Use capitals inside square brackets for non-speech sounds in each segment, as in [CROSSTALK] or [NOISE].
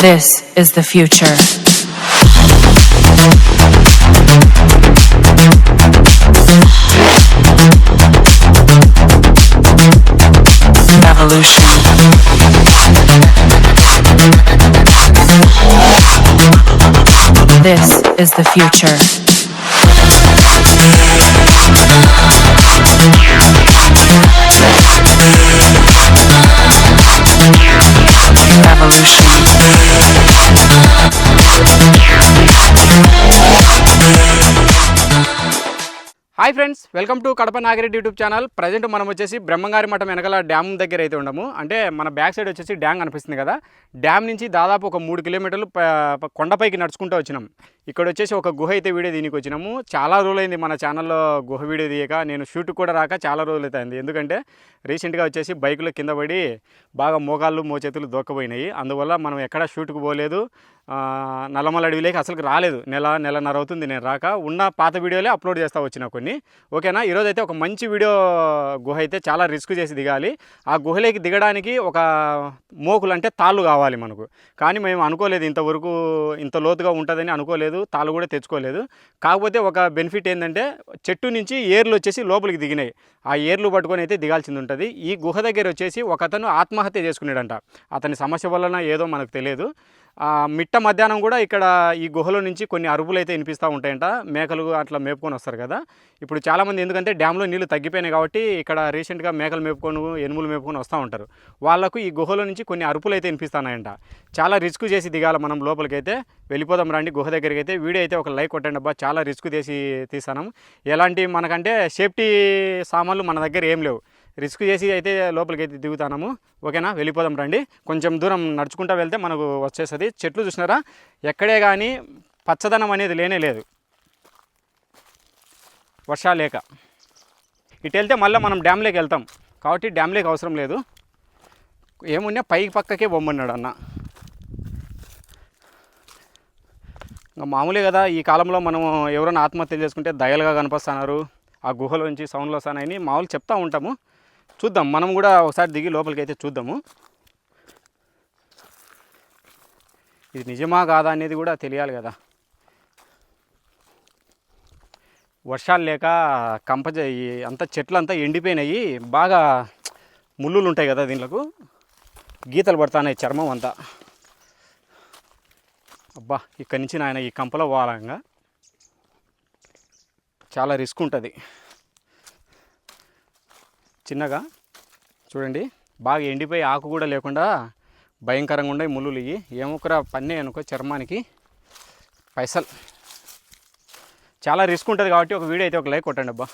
This is the future. Revolution. This is the future. Revolution. Hi friends welcome to Kadapa Nagireddy YouTube channel. Present మనం వచ్చేసి బ్రహ్మంగారి మఠం వెనకాల dam దగ్గర అయితే ఉండము. అంటే మన బ్యాక్ సైడ్ వచ్చేసి డ్యామ్ కనిపిస్తుంది కదా. డ్యామ్ నుంచి దాదాపు ఒక మూడు కిలోమీటర్లు కొండపైకి నడుచుకుంటూ వచ్చినాం. ఇక్కడ వచ్చేసి ఒక గుహ అయితే వీడియో దీనికి వచ్చినాము. చాలా రోజులైంది మన ఛానల్లో గుహ వీడియో తీయక నేను షూట్ కూడా రాక చాలా రోజులు అవుతుంది ఎందుకంటే రీసెంట్గా వచ్చేసి బైకులో కింద పడి బాగా మోకాళ్ళు మోచేతులు దొక్కపోయినాయి అందువల్ల మనం ఎక్కడా షూట్కి పోలేదు. నల్లమల అడవిలోకి అసలు రాలేదు. నెల నెలన్నర అవుతుంది నేను రాక. ఉన్న పాత వీడియోలే అప్లోడ్ చేస్తా వచ్చిన కొన్ని. ఓకేనా? ఈరోజు అయితే ఒక మంచి వీడియో గుహ అయితే చాలా రిస్క్ చేసి దిగాలి. ఆ గుహలోకి దిగడానికి ఒక మోకులు అంటే తాళ్ళు కావాలి మనకు. కానీ మేము అనుకోలేదు ఇంతవరకు ఇంత లోతుగా ఉంటుందని అనుకోలేదు. తాళ్ళు కూడా తెచ్చుకోలేదు. కాకపోతే ఒక బెనిఫిట్ ఏంటంటే చెట్టు నుంచి ఏర్లు వచ్చేసి లోపలికి దిగినాయి. ఆ ఏర్లు పట్టుకొని అయితే దిగాల్సింది ఉంటుంది. ఈ గుహ దగ్గర వచ్చేసి ఒక అతను ఆత్మహత్య చేసుకున్నాడంట. అతని సమస్య వలన ఏదో మనకు తెలియదు. మిట్ట మధ్యాహ్నం కూడా ఇక్కడ ఈ గుహలో నుంచి కొన్ని అరుపులు అయితే వినిపిస్తూ ఉంటాయంట. మేకలు అట్లా మేపుకొని వస్తారు కదా. ఇప్పుడు చాలామంది ఎందుకంటే డ్యామ్లో నీళ్ళు తగ్గిపోయినాయి కాబట్టి ఇక్కడ రీసెంట్గా మేకలు మేపుకొని ఎనుములు మేపుకొని వస్తూ ఉంటారు. వాళ్ళకు ఈ గుహలో నుంచి కొన్ని అరుపులు అయితే వినిపిస్తున్నాయంట చాలా రిస్క్ చేసి దిగాల మనం లోపలికైతే. వెళ్ళిపోదాం రండి గుహ దగ్గరికి అయితే వీడియో అయితే ఒక లైక్ కొట్టండి అబ్బా. చాలా రిస్క్ చేసి తీసాను ఎలాంటి మనకంటే సేఫ్టీ సామాన్లు మన దగ్గర ఏం లేవు. రిస్క్ చేసి అయితే లోపలికి అయితే దిగుతాము ఓకేనా? వెళ్ళిపోదాం రండి. కొంచెం దూరం నడుచుకుంటూ వెళ్తే మనకు వచ్చేస్తుంది. చెట్లు చూసినారా? ఎక్కడే కానీ పచ్చదనం అనేది లేనే లేదు. వర్షాలు లేక. ఇటు వెళ్తే మళ్ళీ మనం డ్యామ్లోకి వెళ్తాం. కాబట్టి డ్యామ్లోకి అవసరం లేదు. ఏమున్నా పైకి పక్కకే బొమ్మన్నాడు అన్న. ఇంకా మామూలే కదా ఈ కాలంలో మనం ఎవరైనా ఆత్మహత్య చేసుకుంటే దయలుగా కనిపిస్తున్నారు ఆ గుహలోంచి సౌండ్లు వస్తానని మామూలు చెప్తూ ఉంటాము. చూద్దాం మనం కూడా ఒకసారి దిగి లోపలికి అయితే చూద్దాము. ఇది నిజమా కాదా అనేది కూడా తెలియాలి కదా. వర్షాలు లేక కంప అంతా చెట్లు అంతా ఎండిపోయినాయి బాగా ముళ్ళులు ఉంటాయి కదా దీంట్లకు. గీతలు పడుతున్నాయి చర్మం అంతా. అబ్బా ఇక్కడి నుంచి నాయన ఈ కంపలో పోవాలంగా. చాలా రిస్క్ ఉంటుంది. చిన్నగా. చూడండి బాగా ఎండిపోయి ఆకు కూడా లేకుండా భయంకరంగా ఉండే ముళ్ళులు ఇవి ఏమొకరా పన్నే అనుకో చర్మానికి. పైసలు. చాలా రిస్క్ ఉంటుంది కాబట్టి ఒక వీడియో అయితే ఒక లైక్ కొట్టండి అబ్బా.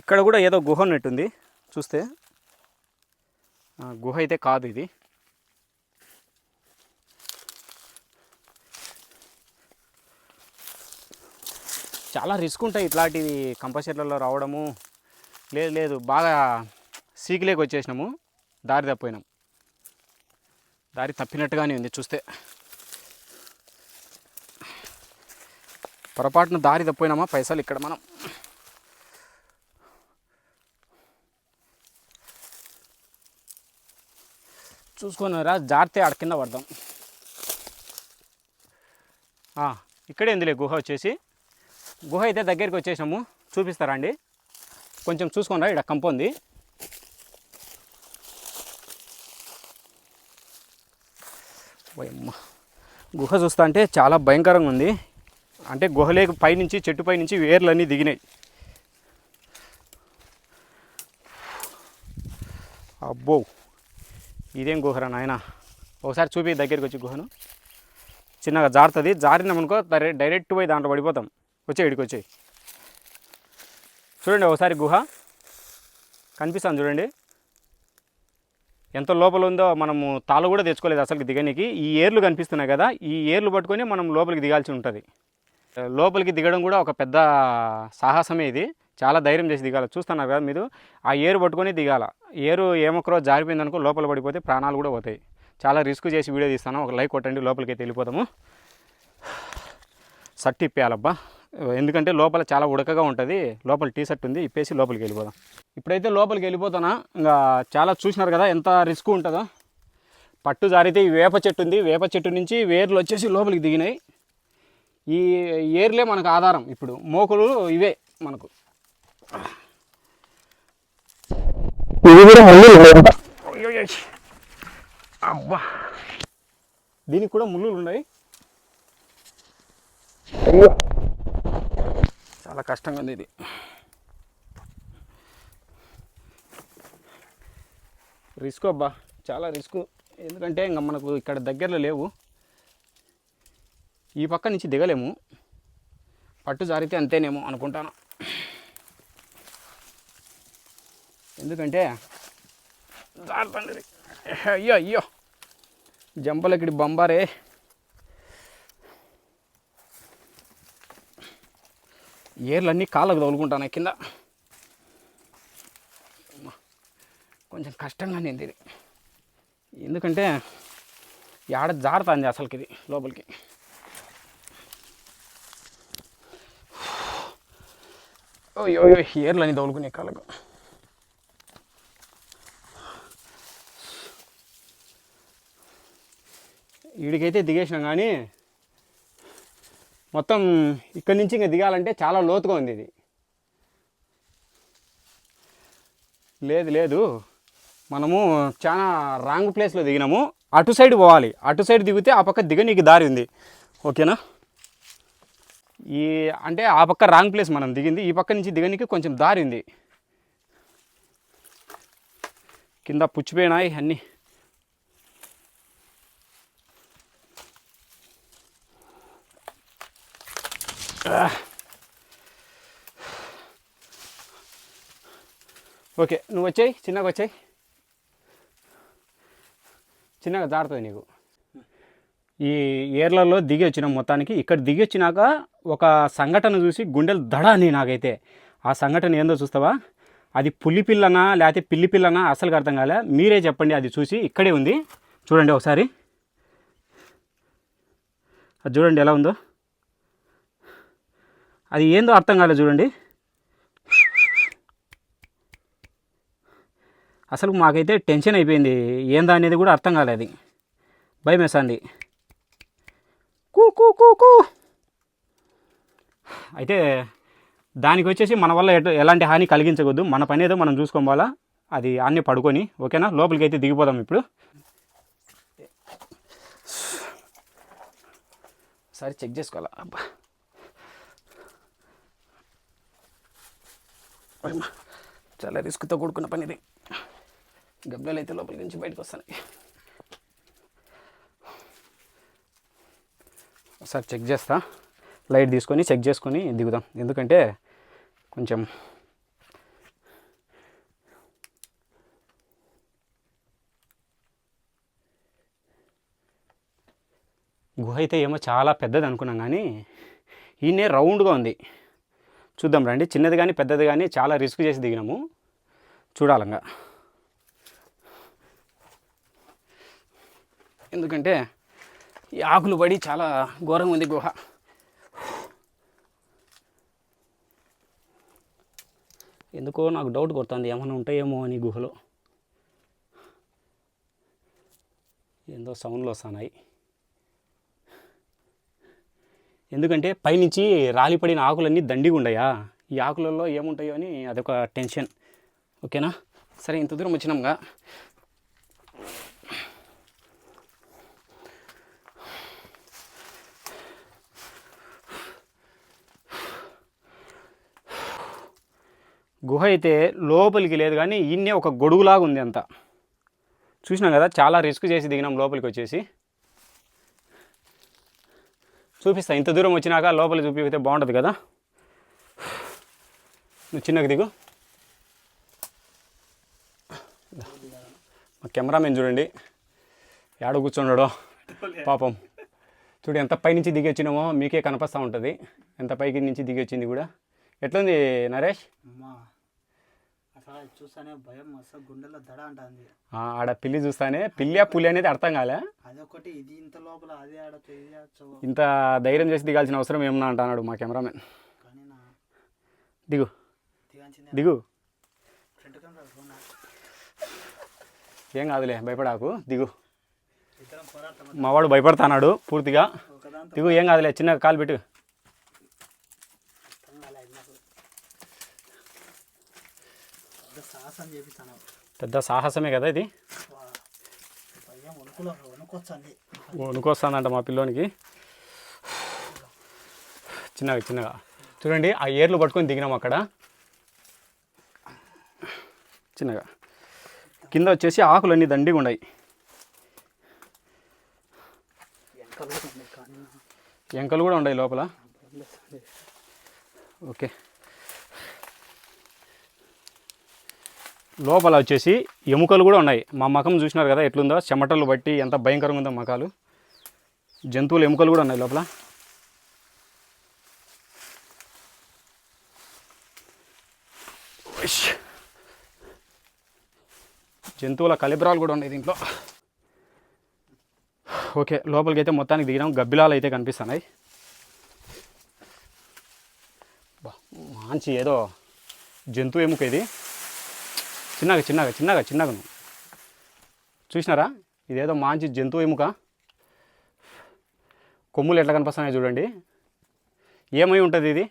ఇక్కడ కూడా ఏదో గుహ ఉన్నట్టుంది. చూస్తే. గుహ అయితే కాదు ఇది. చాలా రిస్క్ ఉంటాయి ఇట్లాంటివి కంపల్సరీలలో రావడము. లేదు లేదు బాగా సీకిలేకి వచ్చేసినాము. దారి తప్పిపోయినాం. దారి తప్పినట్టుగానే ఉంది చూస్తే. పొరపాటున దారి తప్పిపోయినామా? పైసలు ఇక్కడ మనం. చూసుకొని రా జారితే ఆడ కింద పడదాం. ఇక్కడే ఉందిలే గుహ వచ్చేసి. గుహ అయితే దగ్గరికి వచ్చేసాము చూపిస్తారా అండి? కొంచెం చూసుకోండి ఇక్కడ కంప ఉంది. గుహ చూస్తా అంటే చాలా భయంకరంగా ఉంది. అంటే గుహలే పైనుంచి చెట్టు పైనుంచి వేర్లన్నీ దిగినాయి. అబ్బో. ఇదేం గుహరా నాయన? ఒకసారి చూపి దగ్గరికి వచ్చి గుహను. చిన్నగా జారుతుంది. జారినామనుకో డైరెక్ట్ పోయి దాంట్లో పడిపోతాం. వచ్చే ఇడికి వచ్చేయి. చూడండి ఒకసారి గుహ. కనిపిస్తాను చూడండి. ఎంత లోపల ఉందో మనము తాళ కూడా తెచ్చుకోలేదు అసలు దిగనికి. ఈ ఏర్లు కనిపిస్తున్నాయి కదా ఈ ఏర్లు పట్టుకొని మనం లోపలికి దిగాల్సి ఉంటుంది. లోపలికి దిగడం కూడా ఒక పెద్ద సాహసమే ఇది. చాలా ధైర్యం చేసి దిగాలి. చూస్తున్నారు కదా మీరు? ఆ ఏరు పట్టుకొని దిగాల. ఏరు ఏమొక్కరో జారిపోయిందనుకో లోపల పడిపోతే ప్రాణాలు కూడా పోతాయి. చాలా రిస్క్ చేసి వీడియో తీస్తాను. ఒక లైక్ కొట్టండి లోపలికి అయితే వెళ్ళిపోతాము [SIGHS] సట్టి ఎందుకంటే లోపల చాలా ఉడకగా ఉంటుంది. లోపల టీ షర్ట్ ఉంది ఇప్పేసి లోపలికి వెళ్ళిపోదాం. ఇప్పుడైతే లోపలికి వెళ్ళిపోతానా ఇంకా చాలా చూసినారు కదా ఎంత రిస్క్ ఉంటుందో. పట్టు జారితే ఈ వేప చెట్టు ఉంది. వేప చెట్టు నుంచి వేర్లు వచ్చేసి లోపలికి దిగినాయి. ఈ ఏర్లే మనకు ఆధారం ఇప్పుడు. మోకులు ఇవే మనకు. మళ్ళీ అబ్బా. దీనికి కూడా ముళ్ళులు ఉన్నాయి. చాలా కష్టంగా ఉంది ఇది. రిస్క్ అబ్బా చాలా రిస్క్. ఎందుకంటే ఇంకా మనకు ఇక్కడ దగ్గరలో లేవు. ఈ పక్క నుంచి దిగలేము. పట్టు జారితే అంతేనేమో అనుకుంటాను. ఎందుకంటే జారుతుంది. అయ్యో అయ్యో. జంపలకిడి బంబారే. ఏర్లన్నీ కాళ్ళకు తగులుకుంటాను కింద. కొంచెం కష్టంగానే నేను ఇది ఎందుకంటే ఆడ జారుతుంది అసలుకి ఇది లోపలికి. ఓయో ఏర్లని తగులుకునే కాళ్ళకు. వీడికైతే దిగేసినాం కానీ మొత్తం ఇక్కడి నుంచి ఇంకా దిగాలంటే చాలా లోతుగా ఉంది ఇది. లేదు లేదు. మనము చాలా రాంగ్ ప్లేస్లో దిగినాము. అటు సైడ్ పోవాలి. అటు సైడ్ దిగితే ఆ పక్క దిగనీకి దారి ఉంది. ఓకేనా? ఈ అంటే ఆ పక్క రాంగ్ ప్లేస్ మనం దిగింది. ఈ పక్క నుంచి దిగనీకి కొంచెం దారి ఉంది. కింద పుచ్చిపోయినాయి అన్నీ. ఓకే నువ్వు వచ్చాయి చిన్నగా వచ్చాయి. చిన్నగా జారుతుంది నీకు. ఈ ఏర్లలో దిగి వచ్చిన మొత్తానికి ఇక్కడ దిగి వచ్చినాక ఒక సంఘటన చూసి గుండెలు దడ అని నాకైతే. ఆ సంఘటన ఏందో చూస్తావా? అది పులి పిల్లనా లేకపోతే పిల్లి పిల్లనా? అసలు అర్థం కాలే. మీరే చెప్పండి అది చూసి ఇక్కడే ఉంది. చూడండి ఒకసారి. అది చూడండి ఎలా ఉందో. అది ఏందో అర్థం కాలేదు చూడండి. అసలు మాకైతే టెన్షన్ అయిపోయింది. ఏందా అనేది కూడా అర్థం కాలేదు. భయం వేస్తుంది. కూ కూ అయితే దానికి వచ్చేసి మన వల్ల ఎలాంటి హాని కలిగించకూడదు. మన పని ఏదో మనం చూసుకోవాలా? అది అన్నీ పడుకొని ఓకేనా? లోపలికి అయితే దిగిపోదాం ఇప్పుడు. సరే చెక్ చేసుకోవాలా? అబ్బా. చాలా రిస్క్తో కూడుకున్న పని ఇది. గబ్బలు అయితే లోపలికి నుంచి బయటకు వస్తాయి. ఒకసారి చెక్ చేస్తా. లైట్ తీసుకొని చెక్ చేసుకొని దిగుదాం. ఎందుకంటే కొంచెం గుహ అయితే ఏమో చాలా పెద్దది అనుకున్నాం కానీ ఈయనే రౌండ్గా ఉంది. చూద్దాం రండి. చిన్నది కానీ పెద్దది కానీ చాలా రిస్క్ చేసి దిగినాము. చూడాలంగా. ఎందుకంటే ఈ ఆకులు పడి చాలా ఘోరంగా ఉంది గుహ. ఎందుకో నాకు డౌట్ కొడుతుంది. ఏమైనా ఉంటాయేమో అని గుహలో. ఏందో సౌండ్లు వస్తున్నాయి. ఎందుకంటే పైనుంచి రాలిపడిన ఆకులన్నీ దండిగా ఉండయా? ఈ ఆకులలో ఏముంటాయో అని అదొక టెన్షన్. ఓకేనా? సరే ఇంత దూరం వచ్చినాంగా. గుహ అయితే లోపలికి లేదు కానీ ఇన్నే ఒక గొడుగులాగా ఉంది అంతా. చూసినాం కదా చాలా రిస్క్ చేసి దిగినాం లోపలికి వచ్చేసి. చూపిస్తా. ఇంత దూరం వచ్చినాక లోపల చూపిస్తే బాగుంటుంది కదా? నువ్వు చిన్నకు దిగు. మా కెమెరామెన్ చూడండి. ఏడ కూర్చున్నాడో? పాపం. చూడు ఎంత పైనుంచి దిగి వచ్చినామో మీకే కనిపిస్తూ ఉంటుంది. ఎంత పైకి నుంచి దిగి వచ్చింది కూడా. ఎట్లుంది నరేష్? అసలు చూస్తానే భయం అసలు గుండెలో దడ అంటుంది. ఆడ పిల్లి చూస్తానే పిల్లి పులి అనేది అర్థం కాలే. అదొకటి ఇది ఇంత లోపల అదే ఆడచ్చు ఇది ఆడచ్చు. ఇంత ధైర్యం చేసి దిగాల్సిన అవసరం ఏమన్నా అంటున్నాడు మా కెమెరామెన్. కానీ నా దిగు. దిగాల్సిందే. దిగు. Front camera phone? ఏం కాదులే భయపడాకు. దిగు. ఇద్దరం పోరాటం మా వాడు భయపడుతున్నాడు పూర్తిగా. దిగు ఏం కాదులే చిన్న కాలు పెట్టు అర్థం కాలేదు నాకు పెద్ద సాహసం చేపిస్తాను పెద్ద సాహసమే కదా ఇది వణుకొస్తుందంట మా పిల్లోనికి చిన్నగా చిన్నగా చూడండి ఆ ఏర్లు పట్టుకొని దిగినాం అక్కడ చిన్నగా కింద వచ్చేసి ఆకులు అన్నీ దండిగా ఉన్నాయి ఎంకలు కూడా ఉన్నాయి లోపల. ఓకే లోపల వచ్చేసి ఎముకలు కూడా ఉన్నాయి. మా మకం చూసినారు కదా ఎట్లుందో? చెమటలు బట్టి ఎంత భయంకరంగా ఉందో మకాలు. జంతువుల ఎముకలు కూడా ఉన్నాయి లోపల. జంతువుల కలిబ్రాలు కూడా ఉన్నాయి దీంట్లో. ఓకే లోపలికి అయితే మొత్తానికి దిగినాం. గబ్బిలాలు అయితే కనిపిస్తున్నాయి. మంచి ఏదో జంతువు ఎముక ఇది. చిన్నగా చిన్నగా చిన్నగా చిన్నగా చూసినారా? ఇదేదో మంచి జంతువు ఎముక. కొమ్ములు ఎట్లా కనిపిస్తున్నాయి చూడండి. ఏమై ఉంటుంది ఇది?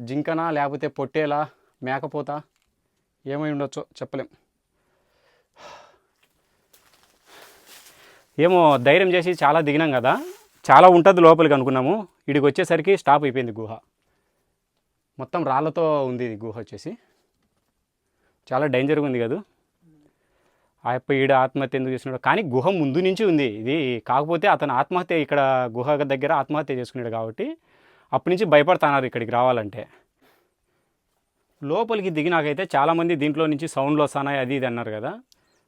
జింకనా లేకపోతే పొట్టేలా మేకపోతా? ఏమై ఉండొచ్చో చెప్పలేం. ఏమో ధైర్యం చేసి చాలా దిగినాం కదా. చాలా ఉంటుంది లోపలికి అనుకున్నాము. ఇడికి వచ్చేసరికి స్టాప్ అయిపోయింది గుహ. మొత్తం రాళ్ళతో ఉంది ఇది గుహ వచ్చేసి. చాలా డేంజర్గా ఉంది కదా. ఆ యొక్క ఈడ ఆత్మహత్య ఎందుకు చేసుకున్నాడు కానీ గుహ ముందు నుంచి ఉంది. ఇది కాకపోతే అతను ఆత్మహత్య ఇక్కడ గుహ దగ్గర ఆత్మహత్య చేసుకున్నాడు కాబట్టి అప్పటి నుంచి భయపడుతున్నారు ఇక్కడికి రావాలంటే. లోపలికి దిగినాకైతే చాలామంది దీంట్లో నుంచి సౌండ్లు వస్తానాయి అది ఇది అన్నారు కదా.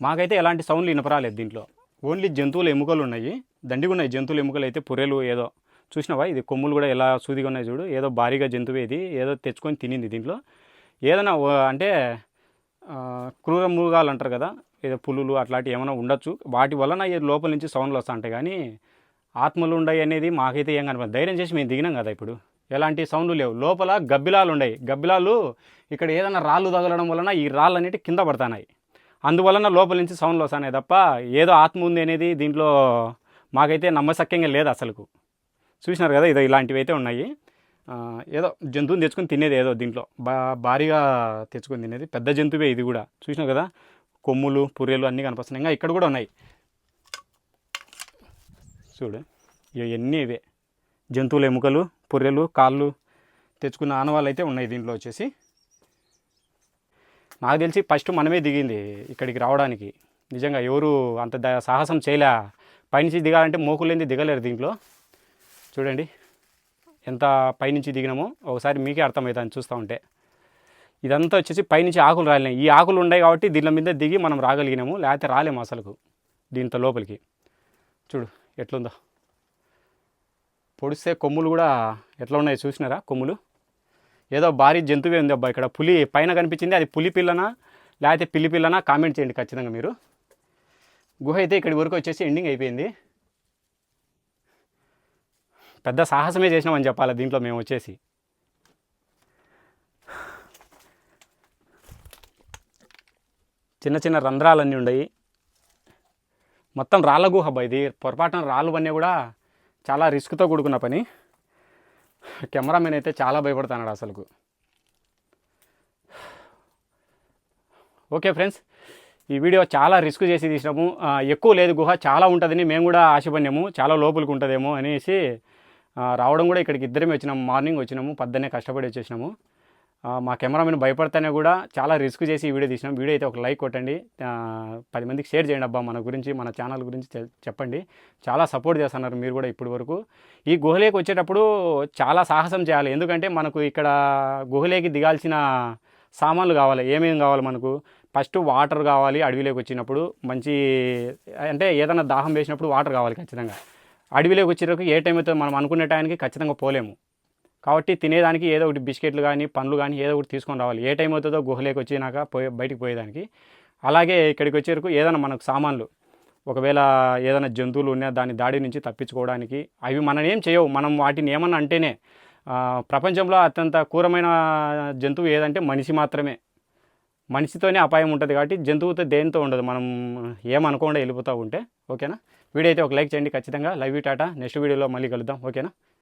మాకైతే ఎలాంటి సౌండ్లు వినపరాలేదు దీంట్లో. ఓన్లీ జంతువుల ఎముకలు ఉన్నాయి. దండిగా ఉన్నాయి జంతువుల ఎముకలు అయితే పొరెలు ఏదో. చూసినావా? ఇది కొమ్ములు కూడా ఎలా సూదిగా ఉన్నాయి చూడు. ఏదో భారీగా జంతువు ఇది. ఏదో తెచ్చుకొని తినింది దీంట్లో. ఏదైనా అంటే క్రూర మృగాలు అంటారు కదా ఏదో పులులు అట్లాంటివి ఏమైనా ఉండొచ్చు. వాటి వలన లోపల నుంచి సౌండ్లు వస్తూ ఉంటాయి కానీ ఆత్మలు ఉండయి అనేది మాకైతే ఏం కనపడదు. ధైర్యం చేసి మేము దిగినాం కదా ఇప్పుడు. ఎలాంటి సౌండ్లు లేవు. లోపల గబ్బిలాలు ఉన్నాయి గబ్బిలాలు ఇక్కడ ఏదైనా రాళ్ళు తగలడం వలన ఈ రాళ్ళు అనేవి కింద పడుతున్నాయి అందువలన లోపల నుంచి సౌండ్లు వస్తున్నాయి తప్ప ఏదో ఆత్మ ఉంది అనేది దీంట్లో మాకైతే నమ్మసక్యంగా లేదు అసలుకు. చూసినారు కదా ఇదో ఇలాంటివి అయితే ఉన్నాయి. ఏదో జంతువుని తెచ్చుకొని తినేది ఏదో దీంట్లో. బా భారీగా తెచ్చుకొని తినేది. పెద్ద జంతువే ఇది కూడా. చూసినావు కదా? కొమ్ములు పుర్రెలు అన్నీ కనిపిస్తున్నాయి. ఇంకా ఇక్కడ కూడా ఉన్నాయి. చూడు. ఇవన్నీ ఇవే. జంతువుల ఎముకలు పుర్రెలు కాళ్ళు తెచ్చుకున్న ఆనవాళ్ళు అయితే ఉన్నాయి దీంట్లో వచ్చేసి. నాకు తెలిసి ఫస్ట్ మనమే దిగింది ఇక్కడికి రావడానికి. నిజంగా ఎవరు అంత సాహసం చేయలే. పైనుంచి దిగాలంటే మోకులేంది దిగలేరు దీంట్లో. చూడండి. ఎంత పైనుంచి దిగినామో ఒకసారి మీకే అర్థమవుతుంది చూస్తూ ఉంటే. ఇదంతా వచ్చేసి పైనుంచి ఆకులు రాలినాయి. ఈ ఆకులు ఉన్నాయి కాబట్టి దీని మీద దిగి మనం రాగలిగినాము లేకపోతే రాలేము అసలుకు దీంతో లోపలికి. చూడు ఎట్లుందో. పొడిస్తే కొమ్ములు కూడా ఎట్లా ఉన్నాయి చూసినారా కొమ్ములు? ఏదో భారీ జంతువే ఉంది అబ్బా ఇక్కడ. పులి పైన కనిపించింది అది పులి పిల్లనా లేకపోతే పిల్లి పిల్లనా? కామెంట్ చేయండి ఖచ్చితంగా మీరు. గుహ అయితే ఇక్కడి వరకు వచ్చేసి ఎండింగ్ అయిపోయింది. పెద్ద సాహసమే చేసినామని చెప్పాలి దీంట్లో మేము వచ్చేసి. చిన్న చిన్న రంధ్రాలన్నీ ఉన్నాయి మొత్తం రాళ్ళ గుహ అబ్బా ఇది. పొరపాటున రాళ్ళు అన్నీ కూడా చాలా రిస్క్తో కూడుకున్న పని. కెమెరామెన్ అయితే చాలా భయపడుతున్నాడు అసలుకు. ఓకే ఫ్రెండ్స్ ఈ వీడియో చాలా రిస్క్ చేసి తీసినాము. ఎక్కువ లేదు గుహ చాలా ఉంటుందని మేము కూడా ఆశపడినాము. చాలా లోపలికి ఉంటుందేమో అనేసి రావడం కూడా ఇక్కడికి ఇద్దరమే వచ్చినాము. మార్నింగ్ వచ్చినాము పద్దనే కష్టపడి వచ్చేసినాము. మా మా కెమెరామెన్ భయపడితేనే కూడా చాలా రిస్క్ చేసి ఈ వీడియో తీసినాం. వీడియో అయితే ఒక లైక్ కొట్టండి. పది మందికి షేర్ చేయండి అబ్బా మన గురించి మన ఛానల్ గురించి చెప్పండి. చాలా సపోర్ట్ చేస్తున్నారు మీరు కూడా ఇప్పటి వరకు. ఈ గుహలేకి వచ్చేటప్పుడు చాలా సాహసం చేయాలి. ఎందుకంటే మనకు ఇక్కడ గుహలేకి దిగాల్సిన సామాన్లు కావాలి. ఏమేమి కావాలి మనకు? ఫస్ట్ వాటర్ కావాలి అడవిలోకి వచ్చినప్పుడు. మంచి అంటే ఏదైనా దాహం వేసినప్పుడు వాటర్ కావాలి ఖచ్చితంగా. అడవిలోకి వచ్చేటప్పుడు ఏ టైం అయితే మనం అనుకునే టైంకి ఖచ్చితంగా పోలేము. కాబట్టి తినేదానికి ఏదో ఒకటి బిస్కెట్లు కానీ పండ్లు కానీ ఏదో ఒకటి తీసుకొని రావాలి. ఏ టైం అవుతుందో గుహలోకి వచ్చినాక పోయి బయటికి పోయేదానికి. అలాగే ఇక్కడికి వచ్చేవరకు ఏదైనా మనకు సామాన్లు ఒకవేళ ఏదైనా జంతువులు ఉన్నా దాని దాడి నుంచి తప్పించుకోవడానికి. అవి మనం ఏం చేయవు. మనం వాటిని ఏమన్నా అంటేనే ప్రపంచంలో అత్యంత క్రూరమైన జంతువు ఏదంటే మనిషి మాత్రమే. మనిషితోనే అపాయం ఉంటుంది కాబట్టి జంతువుతో దేనితో ఉండదు. మనం ఏమనుకోకుండా వెళ్ళిపోతూ ఉంటే ఓకేనా? వీడియో అయితే ఒక లైక్ చేయండి ఖచ్చితంగా. లైవ్ టాటా. నెక్స్ట్ వీడియోలో మళ్ళీ కలుద్దాం. ఓకేనా?